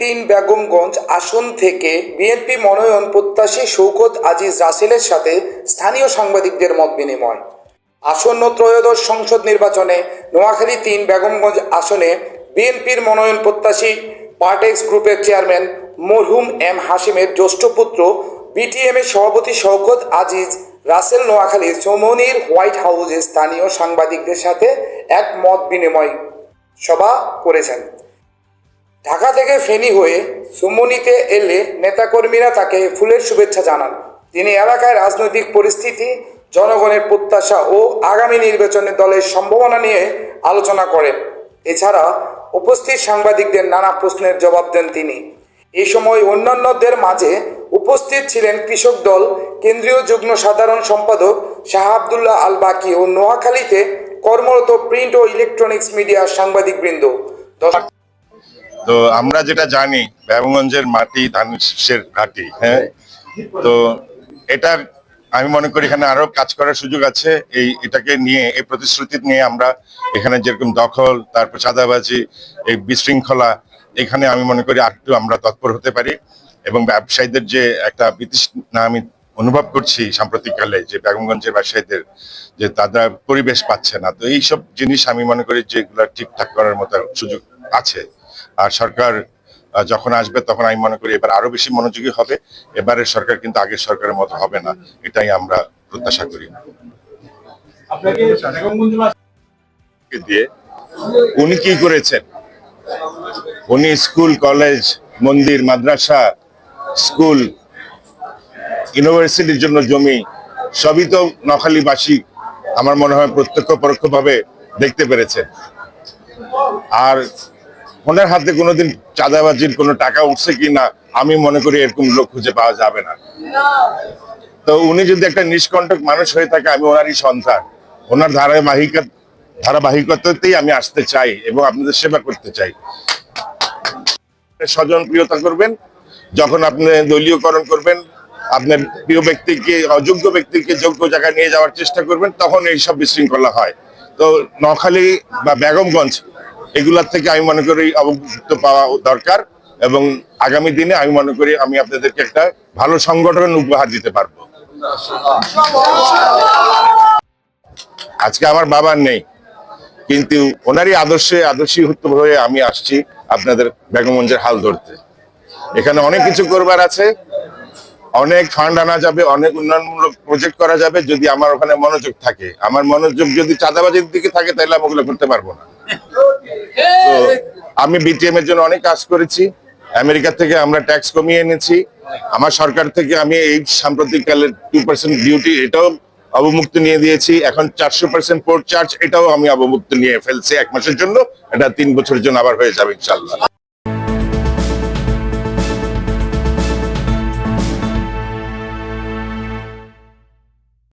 তিন বেগমগঞ্জ আসন থেকে বিএনপি মনোনয়ন প্রত্যাশী শৌকত আজিজ রাসেলের সাথে স্থানীয় সাংবাদিকদের মত বিনিময়। আসন্ন ত্রয়োদশ সংসদ নির্বাচনে নোয়াখালী তিন বেগমগঞ্জ আসনে বিএনপির মনোনয়ন প্রত্যাশী পার্টেক্স গ্রুপের চেয়ারম্যান মরহুম এম হাসিমের জ্যেষ্ঠ পুত্র বিটিএমের সভাপতি শওকত আজিজ রাসেল নোয়াখালীর চৌমনির হোয়াইট হাউসে স্থানীয় সাংবাদিকদের সাথে এক মত বিনিময় সভা করেছেন। ঢাকা থেকে ফেনী হয়ে সুমনিতে এলে নেতাকর্মীরা তাকে ফুলের শুভেচ্ছা জানান। তিনি এলাকায় রাজনৈতিক পরিস্থিতি, জনগণের প্রত্যাশা ও আগামী নির্বাচনে দলের সম্ভাবনা নিয়ে আলোচনা করেন। এছাড়া উপস্থিত সাংবাদিকদের নানা প্রশ্নের জবাব দেন তিনি। এই সময় অন্যান্যদের মাঝে উপস্থিত ছিলেন কৃষক দল, কেন্দ্রীয় যুগ্ম সাধারণ সম্পাদক শাহ আবদুল্লাহ আল বাকি ও নোয়াখালীতে কর্মরত প্রিন্ট ও ইলেকট্রনিক্স মিডিয়ার সাংবাদিকবৃন্দ। দর্শক তো আমরা যেটা জানি ব্যাবগঞ্জের মাটি ধানের ঘাটি হ্যাঁ? তো এটার, আমি মনে করি এখানে আরও কাজ করার সুযোগ আছে। এই, এটাকে নিয়ে, এই প্রতিশ্রুতি নিয়ে আমরা এখানে যেরকম দখল, তারপর চাঁদাবাজি, এই বিশৃঙ্খলা, এখানে আমি মনে করি আরেকটু আমরা তৎপর হতে পারি এবং ব্যবসায়ীদের যে একটা বিতৃষ্ণা আমি অনুভব করছি সাম্প্রতিককালে যে বেগমগঞ্জের ব্যবসায়ীদের, যে তারা পরিবেশ পাচ্ছে না। তো এইসব জিনিস আমি মনে করি যেগুলো ঠিকঠাক করার মতো সুযোগ আছে। আর সরকার যখন আসবে তখন আমি মনে করি এবার আরও বেশি মনোযোগী হবে। এবারের সরকার কিন্তু আগের সরকারের মতো হবে না এটাই আমরা প্রত্যাশা করি। দিয়ে? উনি কি করেছেন? উনি স্কুল কলেজ মন্দির মাদ্রাসা স্কুল ইউনিভার্সিটির জন্য জমি সবই তো নখালীবাসী আমার মনে হয় প্রত্যক্ষ পরোক্ষভাবে দেখতে পেরেছে আর ওনার হাতে কোনোদিন চাঁদাবাজির কোনো টাকা উঠছে কি না, আমি মনে করি এরকম লোক খুঁজে পাওয়া যাবে না। তো উনি যদি একটা নিষ্কণ্টক মানুষ হয়ে থাকে, আমি ওনারই সন্তান। ওনার ধারাবাহিকা ধারাবাহিকতাতেই আমি আসতে চাই এবং আপনাদের সেবা করতে চাই। স্বজন প্রিয়তা করবেন, যখন আপনি দলীয়করণ করবেন, আপনার প্রিয় ব্যক্তিকে, অযোগ্য ব্যক্তিকে যোগ্য জায়গায় নিয়ে যাওয়ার চেষ্টা করবেন, তখন এইসব বিশৃঙ্খলা হয়। তো নখালী বা বেগমগঞ্জ এগুলার থেকে আমি মনে করি অবমুক্ত পাওয়া দরকার এবং আগামী দিনে আমি মনে করি আমি আপনাদেরকে একটা ভালো সংগঠন উপহার দিতে পারব। আজকে আমার বাবার নেই, কিন্তু ওনারই আদর্শে, আদর্শীভূত হয়ে আমি আসছি আপনাদের বেগমগঞ্জের হাল ধরতে। এখানে অনেক কিছু করবার আছে, অনেক ফান্ড আনা যাবে, অনেক উন্নয়নমূলক প্রজেক্ট করা যাবে, যদি আমার ওখানে মনোযোগ থাকে। আমার মনোযোগ যদি চাঁদাবাজির দিকে থাকে, তাহলে আমি ওগুলো করতে পারব না। তো আমি বিটিএম এর জন্য অনেক কাজ করেছি। আমেরিকা থেকে আমরা ট্যাক্স কমিয়ে এনেছি। আমার সরকার থেকে আমি এই সাম্প্রতিককালের টু পার্সেন্ট ডিউটি এটাও অবমুক্ত নিয়ে দিয়েছি। এখন চারশো পার্সেন্ট পোর্ট চার্জ এটাও আমি অবমুক্ত নিয়ে ফেলছি এক মাসের জন্য। এটা তিন বছরের জন্য আবার হয়ে যাবে ইনশাল্লাহ